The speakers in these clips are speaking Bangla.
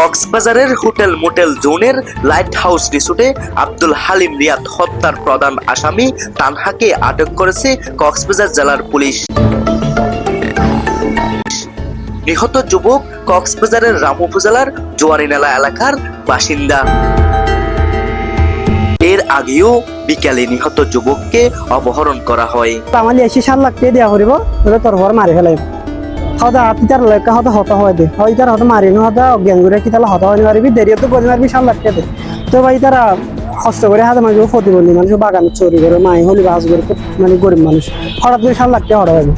কক্সবাজারের হোটেল মোটেল জোনের লাইট হাউস রিসোর্টে আব্দুল হালিম রিয়াদ হত্যার প্রধান আসামি তানহাকে আটক করেছে কক্সবাজার জেলার পুলিশ। নিহত যুবক কক্সবাজারের রাম উপজেলার জোয়ারিনালা এলাকার বাসিন্দা। এর আগেও বিকালে নিহত যুবককে অপহরণ করা হয়। আমার এসি সার লাগতে দেওয়া তবে তোর ঘর মারি ফেলাই হয়তো হাতি তার লেখা হয়তো হত হয় দে। হয় তার হয়তো মারি নো অজ্ঞান করে কি তাহলে হত হয় মারিবি দেরি তো গদি মারবি সার লাগতে দে। তো ভাই তারা কষ্ট করে হাতে মানুষ প্রতিবন্ধী মানুষ বাগান চুরি করে, মাই হলি বাস করে মানে গরিব মানুষ। হঠাৎ করে সার লাগতে হঠাৎ হবে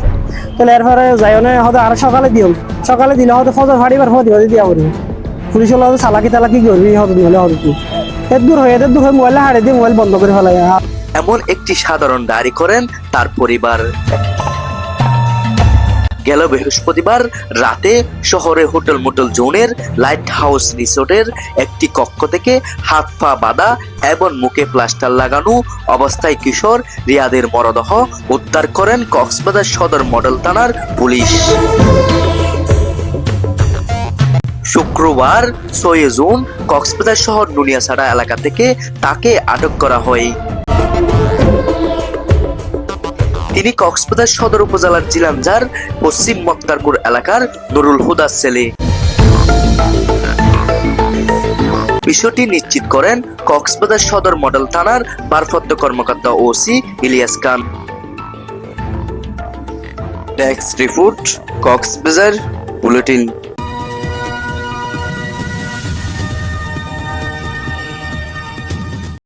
তাহলে এরপরে যাই না হয়তো আর সকালে দিও। সকালে দিলে হয়তো ফজর ফাড়িবার ফদি দিয়া করিব পুলিশ হলে হয়তো চালাকি তালাকি করবি হয়তো নহলে হয়তো কি। এর দূর হয়ে এর দূর হয়ে দিয়ে মোবাইল বন্ধ করে ফেলাই এমন একটি সাধারণ ডায়েরি করেন তার পরিবার। গেল বৃহস্পতিবার রাতে শহরে হোটেল মোটেল জোনের লাইট হাউস রিসোর্টের একটি কক্ষ থেকে হাত পা বাঁধা এবং মুখে প্লাস্টার লাগানো অবস্থায় কিশোর রিয়াদের মরদেহ উদ্ধার করেন কক্সবাজার সদর মডেল থানার পুলিশ। শুক্রবার ছয় জুন কক্সবাজার শহর নুনিয়াছাড়া এলাকা থেকে তাকে আটক করা হয়। তিনি কক্সবাজার সদর উপজেলার জিলানজার পশ্চিম মক্তারপুর এলাকার নুরুল হুদার ছেলে। বিষয়টি নিশ্চিত করেন কক্সবাজার সদর মডেল থানার ভারপ্রাপ্ত কর্মকর্তা OC Ilias Khan. Desk report Cox's Bazar bulletin.